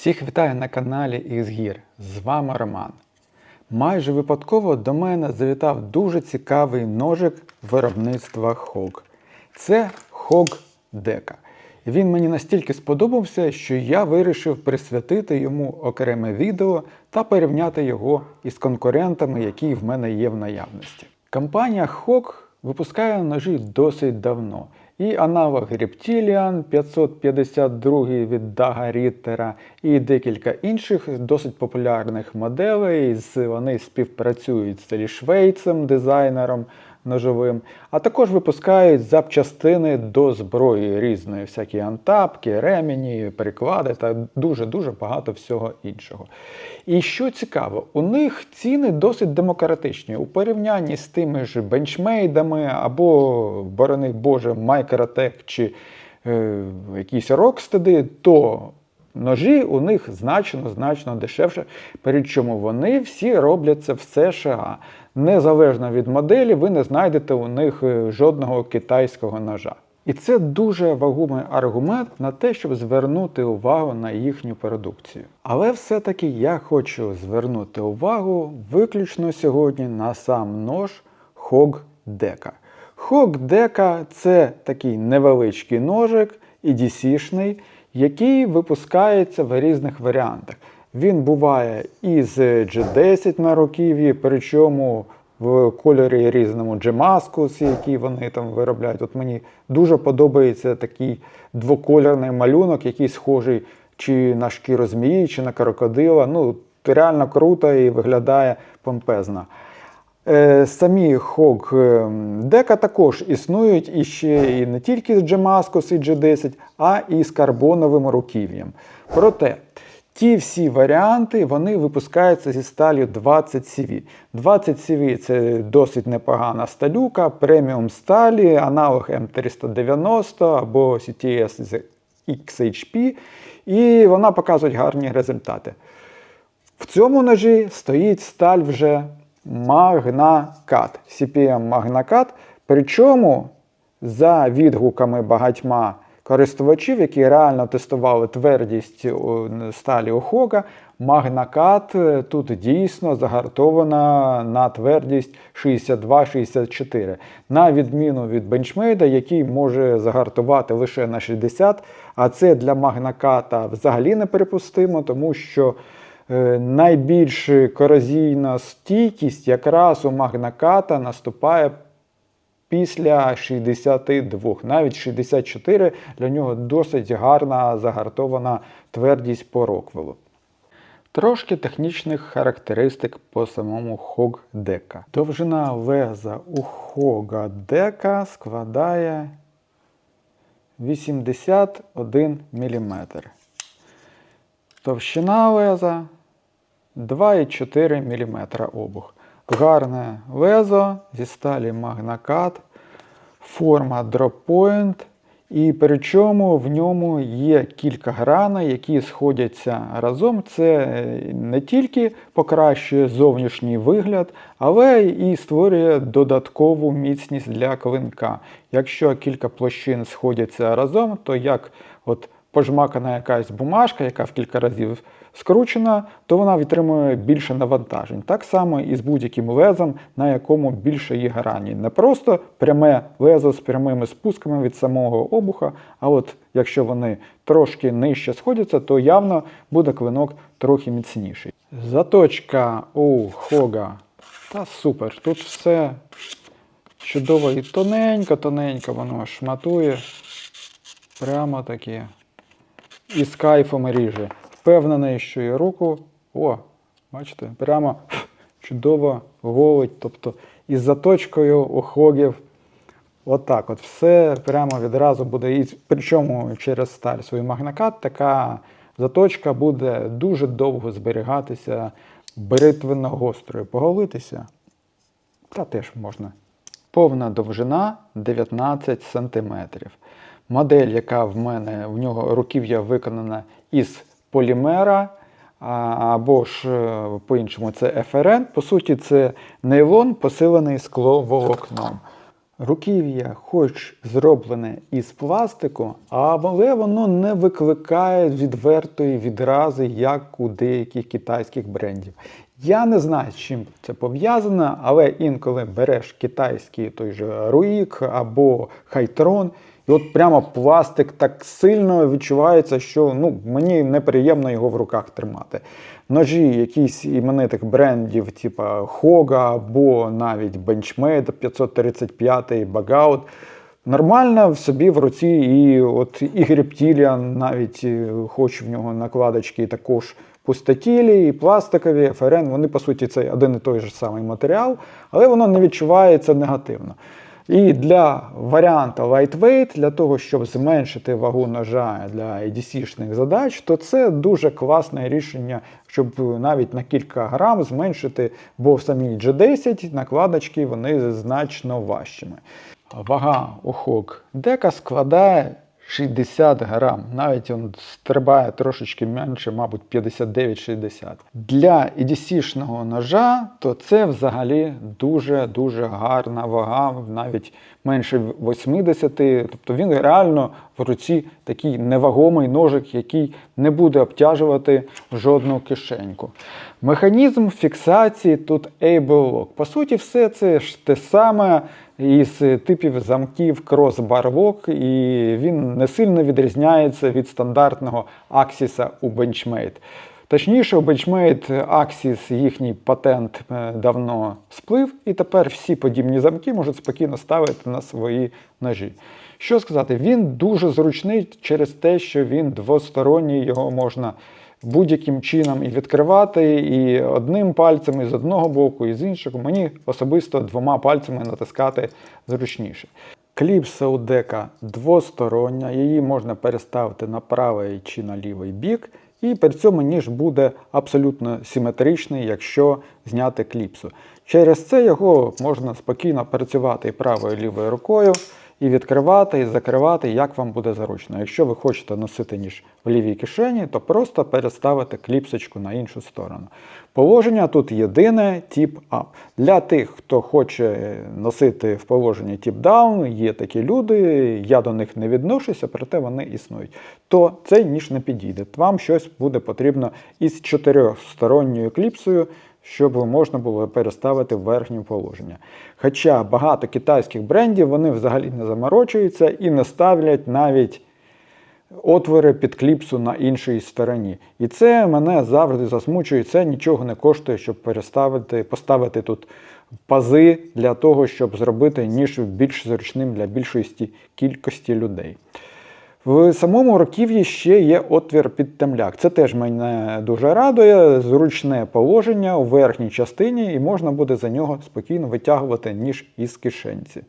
Всіх вітаю на каналі Ізгір. З вами Роман. Майже випадково до мене завітав дуже цікавий ножик виробництва Hog. Це Hog Дека. Він мені настільки сподобався, що я вирішив присвятити йому окреме відео та порівняти його із конкурентами, які в мене є в наявності. Компанія Hog випускає ножі досить давно. І аналог Reptilian 552 від Дага Ріттера і декілька інших досить популярних моделей. Вони співпрацюють з Лішвейцем, дизайнером ножовим, а також випускають запчастини до зброї різної, всякі антапки, ремені, переклади та дуже-дуже багато всього іншого. І що цікаво, у них ціни досить демократичні у порівнянні з тими ж бенчмейдами або, борони Боже, Майкротек чи е, якісь Рокстеди, то ножі у них значно значно дешевше. Причому вони всі робляться в США. Незалежно від моделі, ви не знайдете у них е, жодного китайського ножа. І це дуже вагомий аргумент на те, щоб звернути увагу на їхню продукцію. Але все-таки я хочу звернути увагу виключно сьогодні на сам нож Hog Дека. Hog Дека це такий невеличкий ножик, EDC-шний, який випускається в різних варіантах. Він буває із G10 на руків'ї, причому в кольорі різному Джемаскус, який вони там виробляють. От мені дуже подобається такий двокольорний малюнок, який схожий чи на шкіру змії, чи на крокодила. Ну, реально круто і виглядає помпезно. Е, Самі Hog е, дека також існують і ще і не тільки з Gemascus і G10, а і з карбоновим руків'ям. Проте ті всі варіанти вони випускаються зі сталю 20 CV. 20 CV це досить непогана сталюка, преміум сталі, аналог М390 або CTS з XHP, і вона показує гарні результати. В цьому ножі стоїть сталь вже Magnacat, CPM Magnacat, причому за відгуками багатьма користувачів, які реально тестували твердість о, сталі Охога, Magnacat тут дійсно загартована на твердість 62-64, на відміну від бенчмейда, який може загартувати лише на 60, а це для Magnacat взагалі неприпустимо, тому що Е, найбільш корозійна стійкість якраз у магнаката наступає після 62. Навіть 64 для нього досить гарна загартована твердість по роквелу. Трошки технічних характеристик по самому Хог дека. Довжина леза у Хога дека складає 81 мм. Товщина леза 2,4 мм обух. Гарне лезо зі сталі Magnacat, форма Drop і причому в ньому є кілька граней, які сходяться разом. Це не тільки покращує зовнішній вигляд, але і створює додаткову міцність для клинка. Якщо кілька площин сходяться разом, то як от пожмакана якась бумажка, яка в кілька разів скручена, то вона відтримує більше навантажень. Так само і з будь-яким лезом, на якому більше є грані. Не просто пряме лезо з прямими спусками від самого обуха, а от якщо вони трошки нижче сходяться, то явно буде клинок трохи міцніший. Заточка у Хога. Та супер. Тут все чудово і тоненько-тоненько воно шматує. Прямо таке. І з кайфом ріже. Впевнений, що і руку. О, бачите, прямо чудово голить. Тобто із заточкою у. Отак от, все прямо відразу буде. І причому через сталь свою магнакат така заточка буде дуже довго зберігатися бритвенно гострою. Поголитися. Та теж можна. Повна довжина 19 см. Модель, яка в мене, в нього руків'я виконана із полімера, або ж е, по-іншому це ФРН. По суті, це нейлон, посилений скловолокном. Руків'я, хоч зроблене із пластику, але воно не викликає відвертої відрази, як у деяких китайських брендів. Я не знаю, з чим це пов'язано, але інколи береш китайський той же Руїк або Хайтрон, і от прямо пластик так сильно відчувається, що ну, мені неприємно його в руках тримати. Ножі якісь іменитих брендів, типу Хога або навіть Benchmade 535 Bagaut, Нормально в собі в руці, і от Ігор Рептіліан, навіть е, хоч в нього накладочки також пустотілі, і пластикові, ФРН, вони по суті це один і той же самий матеріал, але воно не відчувається негативно. І для варіанту lightweight, для того, щоб зменшити вагу ножа для ADC-шних задач, то це дуже класне рішення, щоб навіть на кілька грам зменшити, бо в самій G10 накладочки вони значно важчими. Вага у хок дека складає 60 грам. Навіть він стрибає трошечки менше, мабуть, 59-60. Для EDC-шного ножа, то це взагалі дуже-дуже гарна вага, навіть менше 80. Тобто він реально в руці такий невагомий ножик, який не буде обтяжувати жодну кишеньку. Механізм фіксації тут Able Lock. По суті, все це ж те саме із типів замків Lock, і він не сильно відрізняється від стандартного Axis у Benchmade. Точніше, у Benchmade Axis їхній патент е, давно сплив, і тепер всі подібні замки можуть спокійно ставити на свої ножі. Що сказати, він дуже зручний через те, що він двосторонній, його можна будь-яким чином і відкривати, і одним пальцем із одного боку, і з іншого. Мені особисто двома пальцями натискати зручніше. Кліпса у дека двостороння, її можна переставити на правий чи на лівий бік, і при цьому ніж буде абсолютно симетричний, якщо зняти кліпсу. Через це його можна спокійно працювати і правою і лівою рукою, і відкривати, і закривати, як вам буде зручно. Якщо ви хочете носити ніж в лівій кишені, то просто переставити кліпсочку на іншу сторону. Положення тут єдине тип up. Для тих, хто хоче носити в положенні тип down, є такі люди, я до них не відношуся, проте вони існують. То цей ніж не підійде. Вам щось буде потрібно із чотирьохсторонньою кліпсою щоб можна було переставити в верхнє положення. Хоча багато китайських брендів вони взагалі не заморочуються і не ставлять навіть отвори під кліпсу на іншій стороні. І це мене завжди засмучує. Це нічого не коштує, щоб переставити, поставити тут пази для того, щоб зробити ніж більш зручним для більшості кількості людей. В самому руків'ї ще є отвір під темляк. Це теж мене дуже радує. Зручне положення у верхній частині, і можна буде за нього спокійно витягувати ніж із кишенці.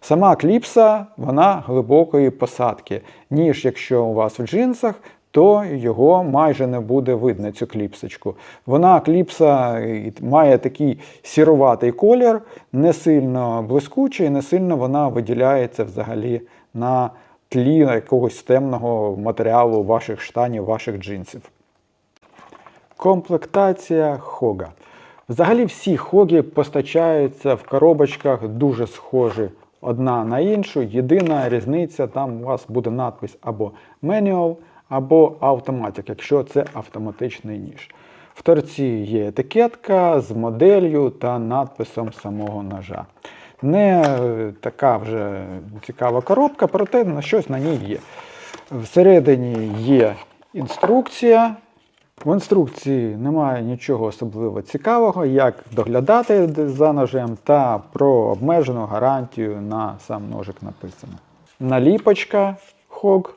Сама кліпса, вона глибокої посадки. Ніж, якщо у вас в джинсах, то його майже не буде видно, цю кліпсочку. Вона кліпса має такий сіруватий колір, не сильно блискучий, не сильно вона виділяється взагалі на тлі якогось темного матеріалу ваших штанів, ваших джинсів. Комплектація хога. Взагалі всі хоги постачаються в коробочках дуже схожі одна на іншу. Єдина різниця, там у вас буде надпис або Manual, або Automatic, якщо це автоматичний ніж. В торці є етикетка з моделлю та надписом самого ножа. Не е, така вже цікава коробка, проте на щось на ній є. Всередині є інструкція. В інструкції немає нічого особливо цікавого, як доглядати за ножем та про обмежену гарантію на сам ножик написано. Наліпочка хог,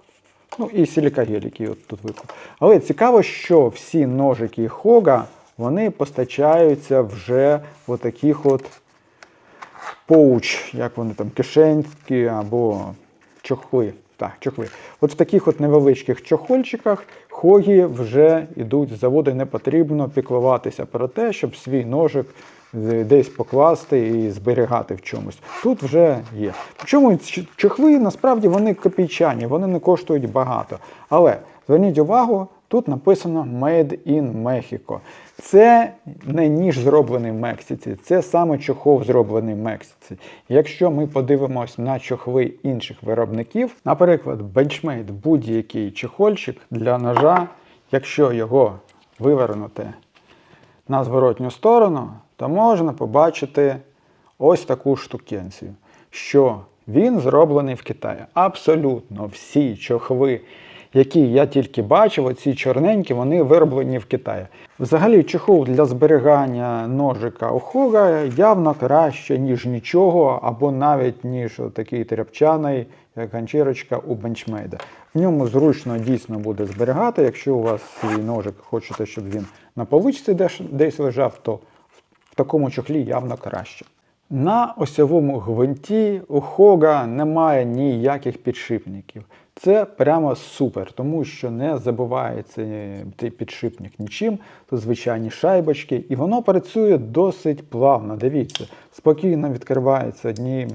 ну і силікагель, який от тут випав. Але цікаво, що всі ножики хога вони постачаються вже в таких от поуч, як вони там, кишеньки або чохли. Так, чохли. От в таких от невеличких чохольчиках хогі вже йдуть з заводу, не потрібно піклуватися про те, щоб свій ножик десь покласти і зберігати в чомусь. Тут вже є. Причому чохли насправді вони копійчані, вони не коштують багато. Але зверніть увагу, Тут написано Made in Mexico. Це не ніж зроблений в Мексиці, це саме чохол зроблений в Мексиці. Якщо ми подивимось на чохли інших виробників, наприклад, Benchmade будь-який чохольчик для ножа, якщо його вивернути на зворотню сторону, то можна побачити ось таку штукенцію, що він зроблений в Китаї. Абсолютно всі чохли, які я тільки бачив, оці чорненькі, вони вироблені в Китаї. Взагалі, чохол для зберігання ножика у Хога явно краще, ніж нічого, або навіть ніж такий тряпчаний, як ганчірочка у бенчмейда. В ньому зручно дійсно буде зберігати. Якщо у вас свій ножик хочете, щоб він на поличці десь лежав, то в такому чохлі явно краще. На осьовому гвинті у Хога немає ніяких підшипників. Це прямо супер, тому що не забувається цей підшипник нічим. Тут звичайні шайбочки, і воно працює досить плавно. Дивіться, спокійно відкривається одним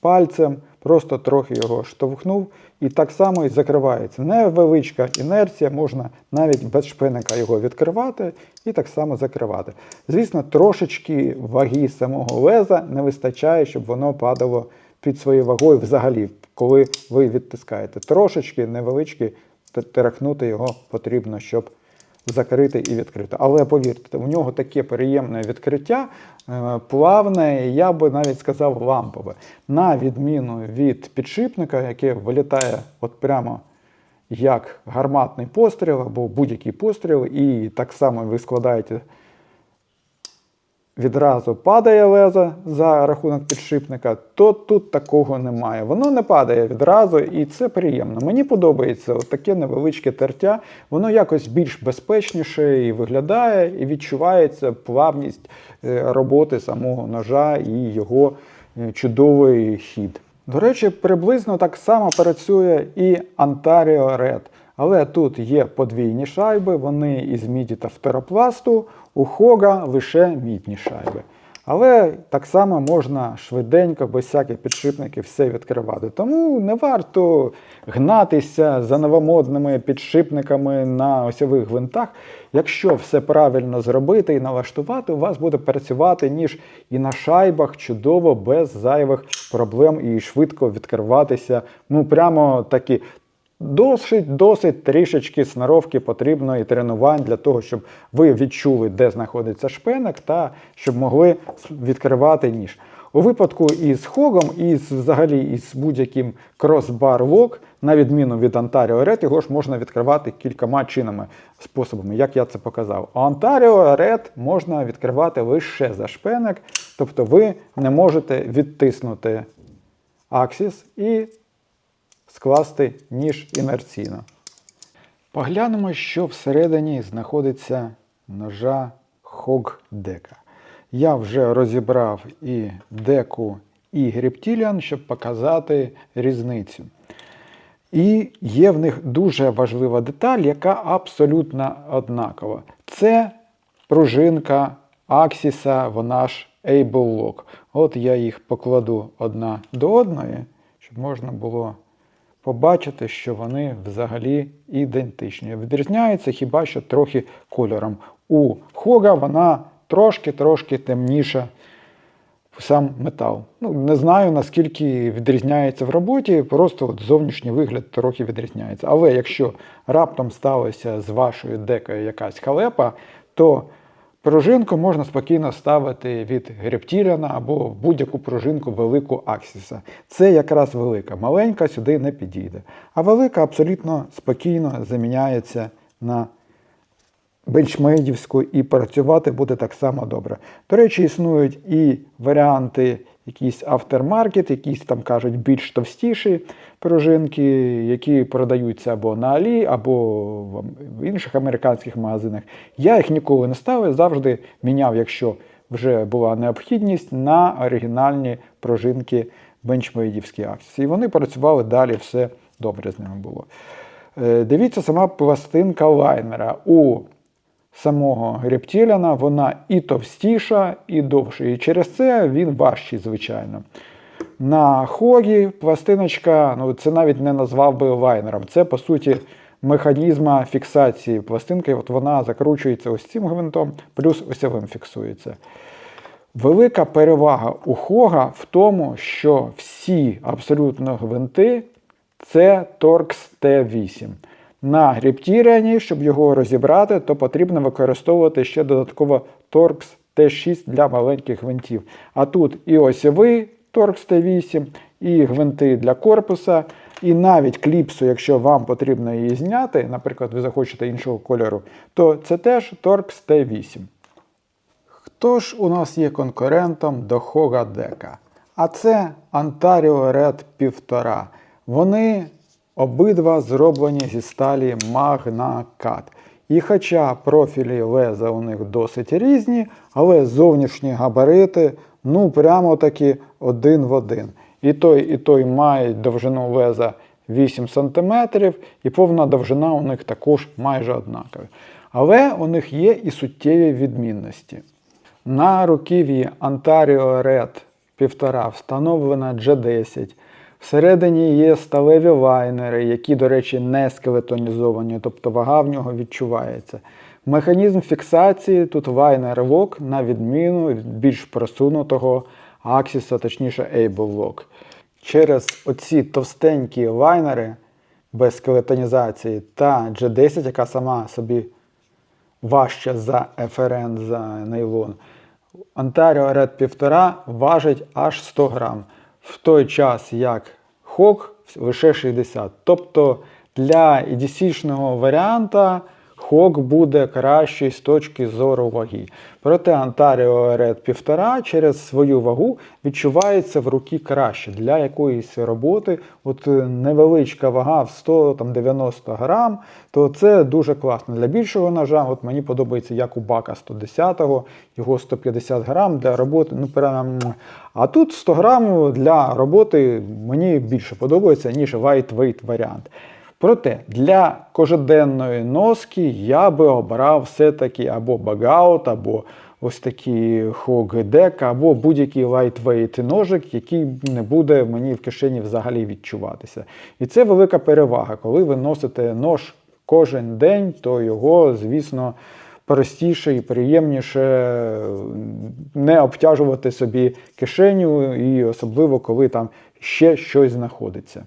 пальцем, просто трохи його штовхнув, і так само і закривається. Невеличка інерція, можна навіть без шпиника його відкривати і так само закривати. Звісно, трошечки ваги самого леза не вистачає, щоб воно падало під своєю вагою взагалі, коли ви відтискаєте. Трошечки невеличкі терахнути його потрібно, щоб закрити і відкрити. Але повірте, у нього таке приємне відкриття, е, плавне, я би навіть сказав, лампове. На відміну від підшипника, яке вилітає от прямо як гарматний постріл або будь-який постріл, і так само ви складаєте. Відразу падає лезо за рахунок підшипника, то тут такого немає. Воно не падає відразу, і це приємно. Мені подобається таке невеличке тертя, воно якось більш безпечніше і виглядає, і відчувається плавність е, роботи самого ножа і його е, чудовий хід. До речі, приблизно так само працює і Ontario Red. Але тут є подвійні шайби, вони із міді та фтеропласту, у Хога лише мідні шайби. Але так само можна швиденько, без всяких підшипників, все відкривати. Тому не варто гнатися за новомодними підшипниками на осьових гвинтах. Якщо все правильно зробити і налаштувати, у вас буде працювати ніж і на шайбах чудово, без зайвих проблем і швидко відкриватися. Ну, прямо такі Досить досить трішечки сноровки потрібно і тренувань для того, щоб ви відчули, де знаходиться шпинок, та щоб могли відкривати ніж. У випадку із хогом, і взагалі із будь-яким кросбар лок, на відміну від Ontario Red, його ж можна відкривати кількома чинами, способами, як я це показав. А Ontario Red можна відкривати лише за шпинок, тобто ви не можете відтиснути аксіс і скласти ніж інерційно. Поглянемо, що всередині знаходиться ножа Хогдека. Я вже розібрав і деку, і грептіліан, щоб показати різницю. І є в них дуже важлива деталь, яка абсолютно однакова. Це пружинка Аксіса, вона ж Able Lock. От я їх покладу одна до одної, щоб можна було побачити, що вони взагалі ідентичні. Відрізняються хіба що трохи кольором. У Хога вона трошки-трошки темніша сам метал. Ну, Не знаю, наскільки відрізняється в роботі, просто от зовнішній вигляд трохи відрізняється. Але якщо раптом сталося з вашою декою якась халепа, то Пружинку можна спокійно ставити від грептіляна або будь-яку пружинку велику аксіса. Це якраз велика. Маленька сюди не підійде. А велика абсолютно спокійно заміняється на бенчмейдівську і працювати буде так само добре. До речі, існують і варіанти якийсь автермаркет, якісь там кажуть більш товстіші пружинки, які продаються або на Алі, або в інших американських магазинах. Я їх ніколи не ставив, завжди міняв, якщо вже була необхідність, на оригінальні пружинки бенчмейдівські акції. І вони працювали далі, все добре з ними було. Е, дивіться, сама пластинка лайнера. У самого рептиліана, вона і товстіша, і довша. І через це він важчий, звичайно. На хогі пластиночка, ну це навіть не назвав би лайнером. Це, по суті, механізма фіксації пластинки. От вона закручується ось цим гвинтом, плюс осьовим фіксується. Велика перевага у Хога в тому, що всі абсолютно гвинти це Torx T8. На Гріптіріані, щоб його розібрати, то потрібно використовувати ще додатково Torx T6 для маленьких гвинтів. А тут і осьовий Torx T8, і гвинти для корпуса, і навіть кліпсу, якщо вам потрібно її зняти, наприклад, ви захочете іншого кольору, то це теж Torx T8. Хто ж у нас є конкурентом до Хога Дека? А це Ontario Red 1,5. Вони обидва зроблені зі сталі Magna І хоча профілі леза у них досить різні, але зовнішні габарити ну прямо таки один в один. І той, і той мають довжину леза 8 см, і повна довжина у них також майже однакова. Але у них є і суттєві відмінності. На руків'ї Ontario Red 1,5 встановлена G10. Всередині є сталеві лайнери, які, до речі, не скелетонізовані, тобто вага в нього відчувається. Механізм фіксації тут лайнер лок, на відміну від більш просунутого Axis, точніше Able Lock. Через оці товстенькі лайнери без скелетонізації та G10, яка сама собі важча за FRN, за нейлон. Ontario Red 1,5 важить аж 100 грам, в той час як хок лише 60. Тобто для EDC-шного варіанта Hawk буде кращий з точки зору ваги. Проте Ontario Red 1,5 через свою вагу відчувається в руки краще. Для якоїсь роботи, от невеличка вага в 190 грам, то це дуже класно. Для більшого ножа, от мені подобається, як у бака 110-го, його 150 грам для роботи. ну прям. А тут 100 грам для роботи мені більше подобається, ніж lightweight варіант. Проте для кожеденної носки я би обрав все-таки або багаут, або ось такий хогдек, або будь-який лайтвейт ножик, який не буде мені в кишені взагалі відчуватися. І це велика перевага. Коли ви носите нож кожен день, то його, звісно, простіше і приємніше не обтяжувати собі кишеню, і особливо коли там ще щось знаходиться.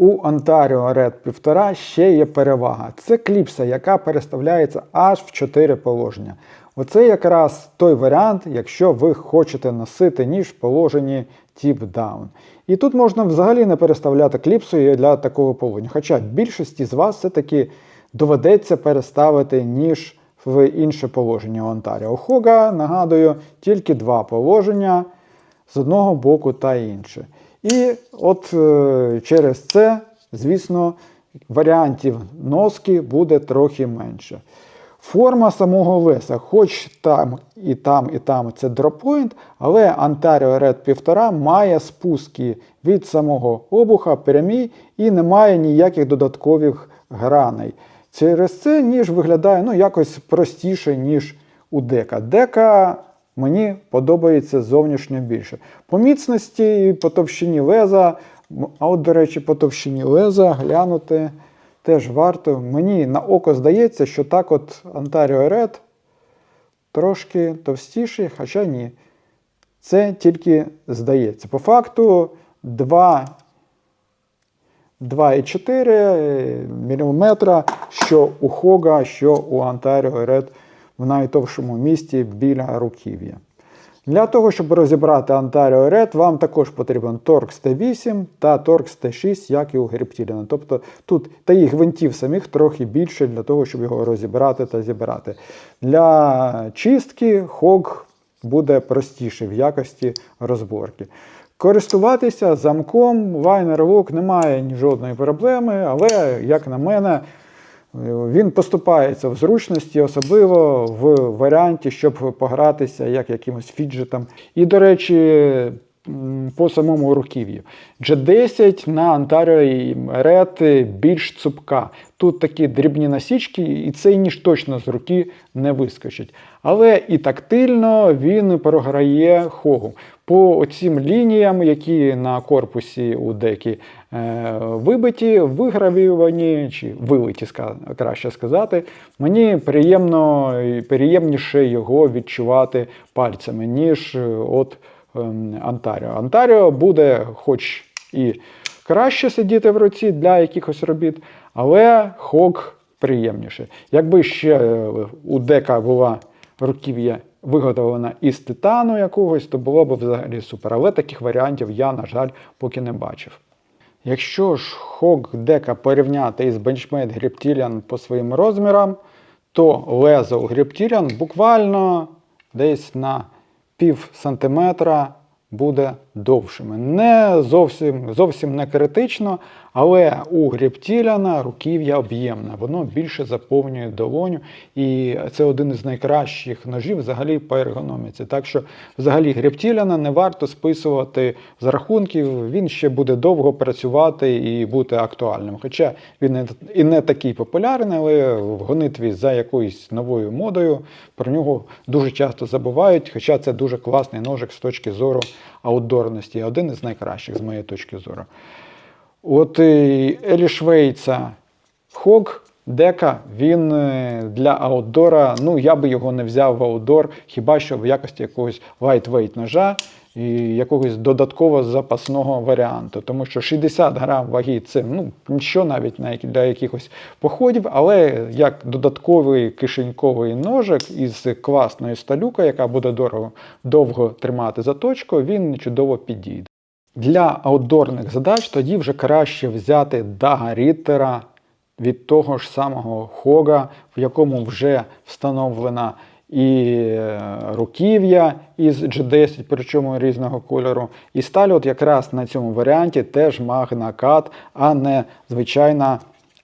У Ontario Red 1,5 ще є перевага. Це кліпса, яка переставляється аж в 4 положення. Оце якраз той варіант, якщо ви хочете носити ніж в положенні tip down. І тут можна взагалі не переставляти кліпсу для такого положення. Хоча більшості з вас все-таки доведеться переставити ніж в інше положення Ontario. Хога, нагадую, тільки два положення з одного боку та інше. І от е, через це, звісно, варіантів носки буде трохи менше. Форма самого веса, хоч там і там, і там це дроппойнт, але Ontario Red 1,5 має спуски від самого обуха прямі і не має ніяких додаткових граней. Через це ніж виглядає ну, якось простіше, ніж у дека. Дека мені подобається зовнішньо більше. По міцності і по товщині леза, а от, до речі, по товщині леза глянути теж варто. Мені на око здається, що так от Ontario Red трошки товстіший, хоча ні. Це тільки здається. По факту 2 2,4 мм, що у Хога, що у Ontario Red в найтовшому місті біля руків'я. Для того, щоб розібрати Ontario Red, вам також потрібен Torx T8 та Torx T6, як і у Гріптіліна. Тобто тут та і гвинтів самих трохи більше для того, щоб його розібрати та зібрати. Для чистки Hog буде простіше в якості розборки. Користуватися замком Liner Lock немає жодної проблеми, але, як на мене, він поступається в зручності, особливо в варіанті, щоб погратися як якимось фіджетом. І, до речі, по самому руків'ю. G10 на Ontario і Red більш цупка. Тут такі дрібні насічки, і цей ніж точно з руки не вискочить. Але і тактильно він програє хогу. По цим лініям, які на корпусі у декі е, вибиті, вигравіровані, чи вилиті, краще сказати, мені приємно, приємніше його відчувати пальцями, ніж е, от Антаріо. Антаріо буде хоч і краще сидіти в руці для якихось робіт, але хок приємніше. Якби ще е, у дека була руків'я виготовлена із титану якогось, то було б взагалі супер. Але таких варіантів я, на жаль, поки не бачив. Якщо ж хок дека порівняти із Benchmade Griptilian по своїм розмірам, то лезо у Griptilian буквально десь на пів сантиметра буде довшими. Не зовсім, зовсім не критично, але у Гріптіляна руків'я об'ємне, воно більше заповнює долоню, і це один із найкращих ножів взагалі по ергономіці. Так що, взагалі, Гріптіляна не варто списувати з рахунків, він ще буде довго працювати і бути актуальним. Хоча він і не такий популярний, але в гонитві за якоюсь новою модою про нього дуже часто забувають. Хоча це дуже класний ножик з точки зору аутдорності, один із найкращих з моєї точки зору. От Елі Швейца Хог Дека, він е, для аутдора, ну я би його не взяв в аутдор, хіба що в якості якогось lightweight ножа якогось додатково запасного варіанту. Тому що 60 грам ваги це ну, нічого навіть на для якихось походів, але як додатковий кишеньковий ножик із класною сталюкою, яка буде дорого, довго тримати заточку, він чудово підійде. Для аутдорних задач тоді вже краще взяти Дага Ріттера від того ж самого Хога, в якому вже встановлена і е, руків'я із G10, причому різного кольору. І сталь от якраз на цьому варіанті теж Cut, а не звичайна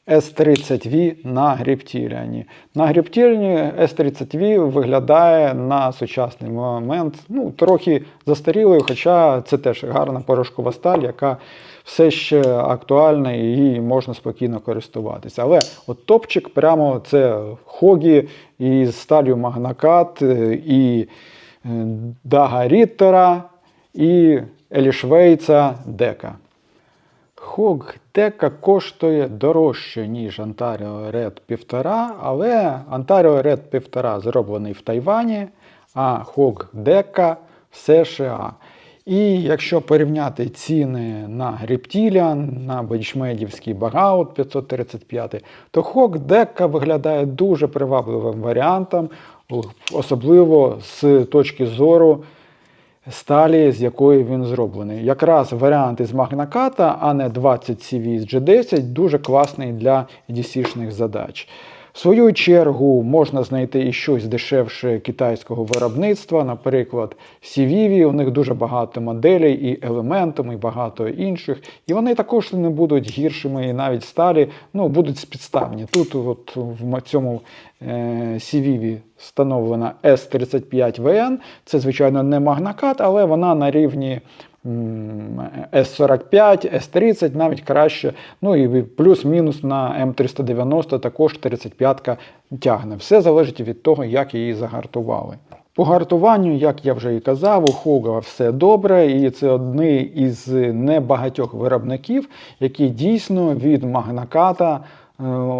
S30V на гріптіліані. На гріптіліані S30V виглядає на сучасний момент ну, трохи застарілою, хоча це теж гарна порошкова сталь, яка все ще актуальна і її можна спокійно користуватися. Але от топчик прямо це Хогі із сталью Магнакат і е, Дага Ріттера і Елішвейца Дека. Хог Дека коштує дорожче, ніж Ontario Red 1,5, але Ontario Red 1,5 зроблений в Тайвані, а Хог Дека в США. І якщо порівняти ціни на Reptilian, на бенчмедівський Багаут 535, то Хог Дека виглядає дуже привабливим варіантом, особливо з точки зору сталі, з якої він зроблений. Якраз варіант із Магнаката, а не 20 CV з G10, дуже класний для EDC-шних задач. В свою чергу можна знайти і щось дешевше китайського виробництва, наприклад, CVV, у них дуже багато моделей і елементом, і багато інших. І вони також не будуть гіршими, і навіть сталі ну, будуть спідставні. Тут от в цьому е, встановлена S35VN. Це, звичайно, не магнакат, але вона на рівні м, S45, S30, навіть краще. Ну і плюс-мінус на М390 також 35-ка тягне. Все залежить від того, як її загартували. По гартуванню, як я вже і казав, у Хога все добре, і це одні із небагатьох виробників, які дійсно від магнаката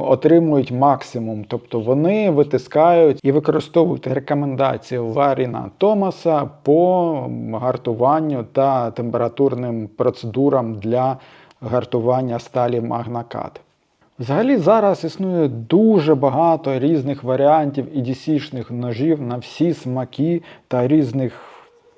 отримують максимум. Тобто вони витискають і використовують рекомендації Ларіна Томаса по гартуванню та температурним процедурам для гартування сталі магнакат. Взагалі зараз існує дуже багато різних варіантів EDC-шних ножів на всі смаки та різних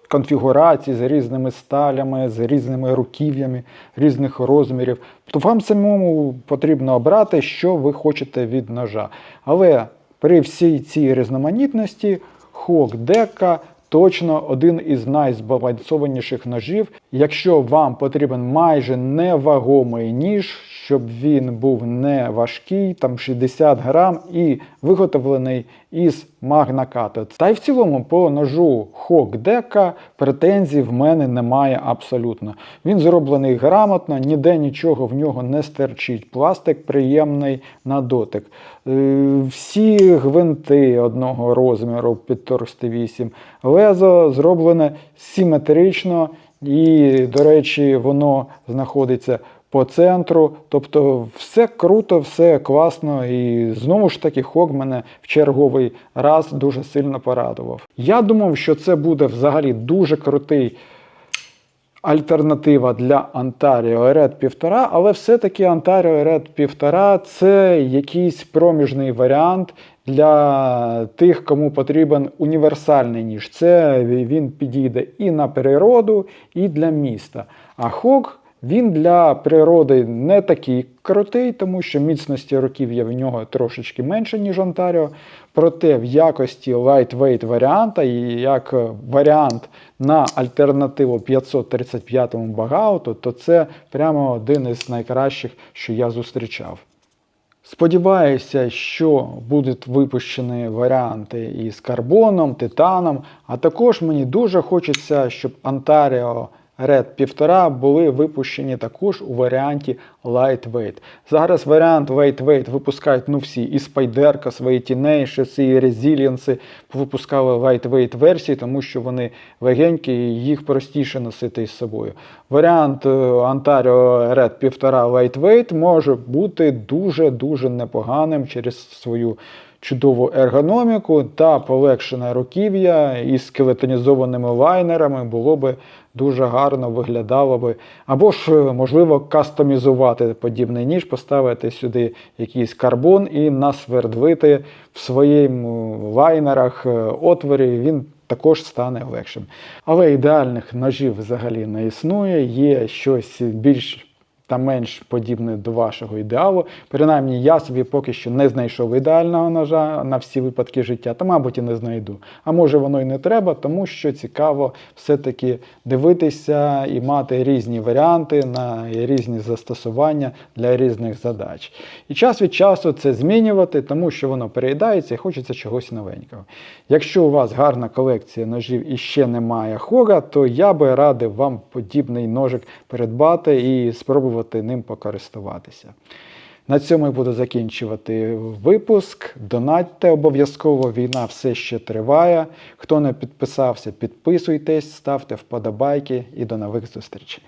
конфігурацій з різними сталями, з різними руків'ями, різних розмірів. То вам самому потрібно обрати, що ви хочете від ножа. Але при всій цій різноманітності Хок Дека точно один із найзбалансованіших ножів, Якщо вам потрібен майже невагомий ніж, щоб він був не важкий, там 60 грам і виготовлений із магнакату. Та й в цілому по ножу Хок Дека претензій в мене немає абсолютно. Він зроблений грамотно, ніде нічого в нього не стерчить. Пластик приємний на дотик. Е, Всі гвинти одного розміру під торсти 8. Лезо зроблене симетрично. І, до речі, воно знаходиться по центру. Тобто все круто, все класно. І знову ж таки, Хок мене в черговий раз дуже сильно порадував. Я думав, що це буде взагалі дуже крутий альтернатива для Ontario Red 1,5, але все-таки Ontario Red 1,5 це якийсь проміжний варіант для тих, кому потрібен універсальний ніж. Це він підійде і на природу, і для міста. А Хок він для природи не такий крутий, тому що міцності руків'я в нього трошечки менше, ніж Ontario. Проте в якості lightweight варіанта і як варіант на альтернативу 535-му багауту, то це прямо один із найкращих, що я зустрічав. Сподіваюся, що будуть випущені варіанти із карбоном, титаном, а також мені дуже хочеться, щоб Ontario Red 1,5 були випущені також у варіанті Lightweight. Зараз варіант Lightweight випускають ну всі, і Spyderco, свої Tenacious, і Resilience випускали Lightweight версії, тому що вони легенькі і їх простіше носити із собою. Варіант е, Ontario Red 1,5 Lightweight може бути дуже-дуже непоганим через свою чудову ергономіку та полегшене руків'я із скелетонізованими лайнерами було би дуже гарно виглядало би. Або ж, можливо, кастомізувати подібний ніж, поставити сюди якийсь карбон і насвердлити в своїх лайнерах е, отворі. Він також стане легшим. Але ідеальних ножів взагалі не існує, є щось більш та менш подібне до вашого ідеалу. Принаймні, я собі поки що не знайшов ідеального ножа на всі випадки життя, та, мабуть, і не знайду. А може воно і не треба, тому що цікаво все-таки дивитися і мати різні варіанти на різні застосування для різних задач. І час від часу це змінювати, тому що воно переїдається і хочеться чогось новенького. Якщо у вас гарна колекція ножів і ще немає хога, то я би радив вам подібний ножик придбати і спробувати ним покористуватися. На цьому я буду закінчувати випуск. Донатьте обов'язково, війна все ще триває. Хто не підписався, підписуйтесь, ставте вподобайки і до нових зустрічей.